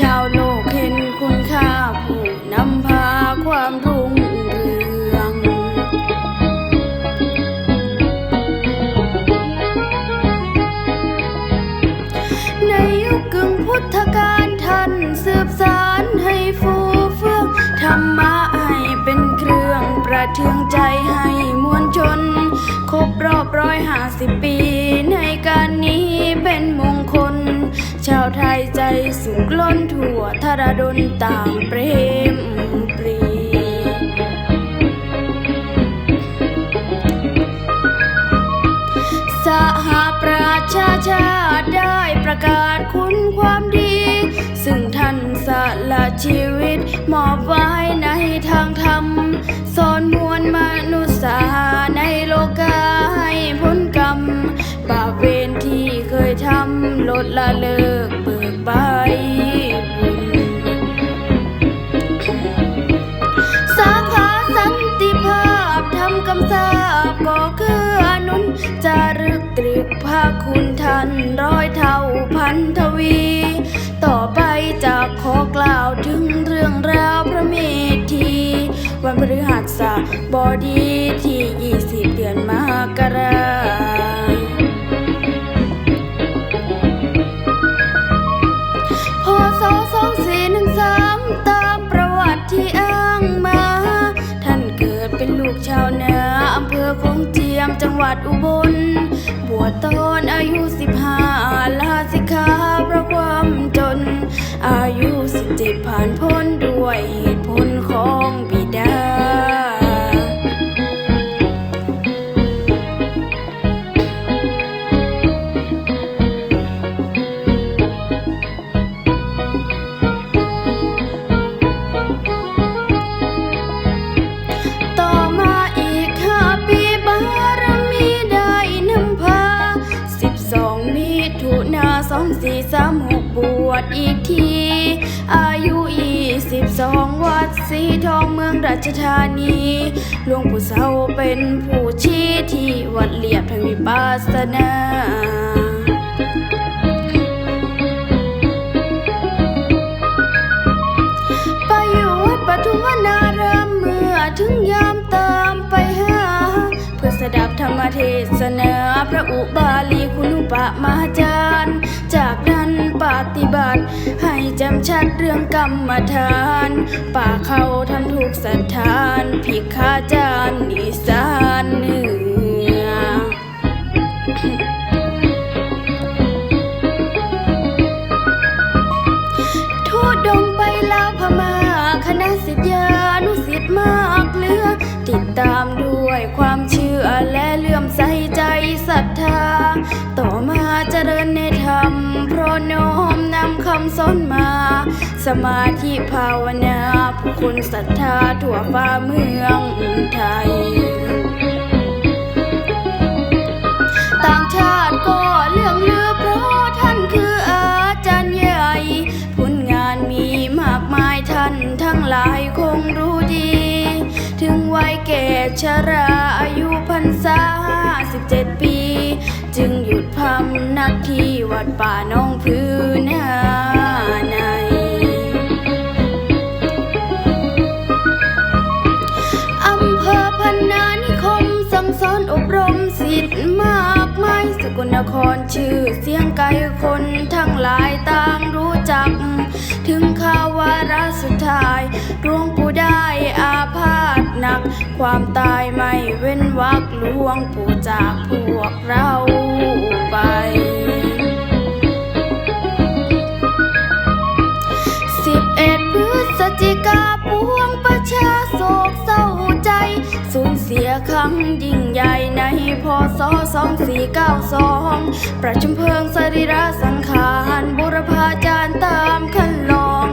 ชาวโลกเห็นคุณค่าผู้นำพาความรุ่งเรือง ในยุคกึ่งพุทธกาลท่านสืบสารให้ฟูเฟื่องธรรมะให้เป็นเครื่องประเทืองใจให้มวลชน ครบรอบร้อยห้าสิบปีในการนี้ ชาวไทยใจสุขล้นทั่วธารดลต่างเปรมปรี สหประชาชาติได้ประกาศคุณความดี ซึ่งท่านสละชีวิตมอบไว้ในทางธรรมสอนมวลมนุษ ทำลดละเลิกเบิกใบบุญสาขาสันติภาพทำกำสาบก็คืออนุนจารึกตรึกภาคคุณท่านร้อยเท่าพันทวี ต่อไปจะขอกล่าวถึงเรื่องราวพระเมธีวันพฤหัสบดีที่ 20 เดือนมกรา ดอุบล บวชตอนอายุสิบ สี่สามหกบวชอีกที อายุยี่สิบสองวัดสีทองเมืองราชธานีหลวงปู่เสาเป็นผู้ชี้ที่วัดเลียบทางวิปัสสนาไปอยู่วัดปทุมวนารามเมื่อถึงยามตามไปหาเพื่อสดับธรรมเทศนาพระอุบาลีคุณุปมาจารย์ จากนั้นปฏิบัติ ให้จำชัดเรื่องกรรมฐาน ป่าเขาทำถูกสถานพิกขาจารย์อีสานเหนือทูดดงไปลาวพม่าคณะสิทธานุสิทธิ์มากเหลือ ติดตามด้วยความเชื่อ ต่อมาเจริญในธรรมเพราะน้อมนำคำสอนมา สมาธิภาวนาผู้คนศรัทธาทั่วฟ้าเมืองไทย ต่างชาติก็เรื่องลือเพราะท่านคืออาจารย์ใหญ่ ผลงานมีมากมายท่านทั้งหลายคงรู้ดี ถึงวัยแก่ชราอายุพรรษาสิบเจ็ดปี ป่าน้องพื้นนาในอำเภอพนานิคมสั่งสอนอบรมสิทธิ์มากมายสกลนครชื่อเสียงไกลคนทั้งหลายต่างรู้จัก ถึงข่าววาระสุดท้ายหลวงปู่ได้อาพาธหนัก ความตายไม่เว้นวักลวงปู่จากพวกเราไป รั้งยิ่งใหญ่ในพศ2492 ประชุมเพลิงสรีระสังขารบุรพาจารย์ตามคันลอง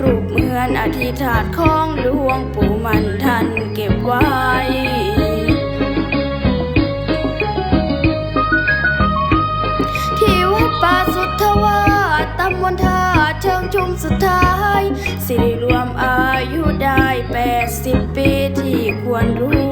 รูปเหมือนอธิษฐานของหลวงปู่มันท่านเก็บไว้ที่วัดป่าสุทธวาตำบลท่าเชิงชุมสุดท้าย สิริรวมอายุได้80ปีที่ควรรู้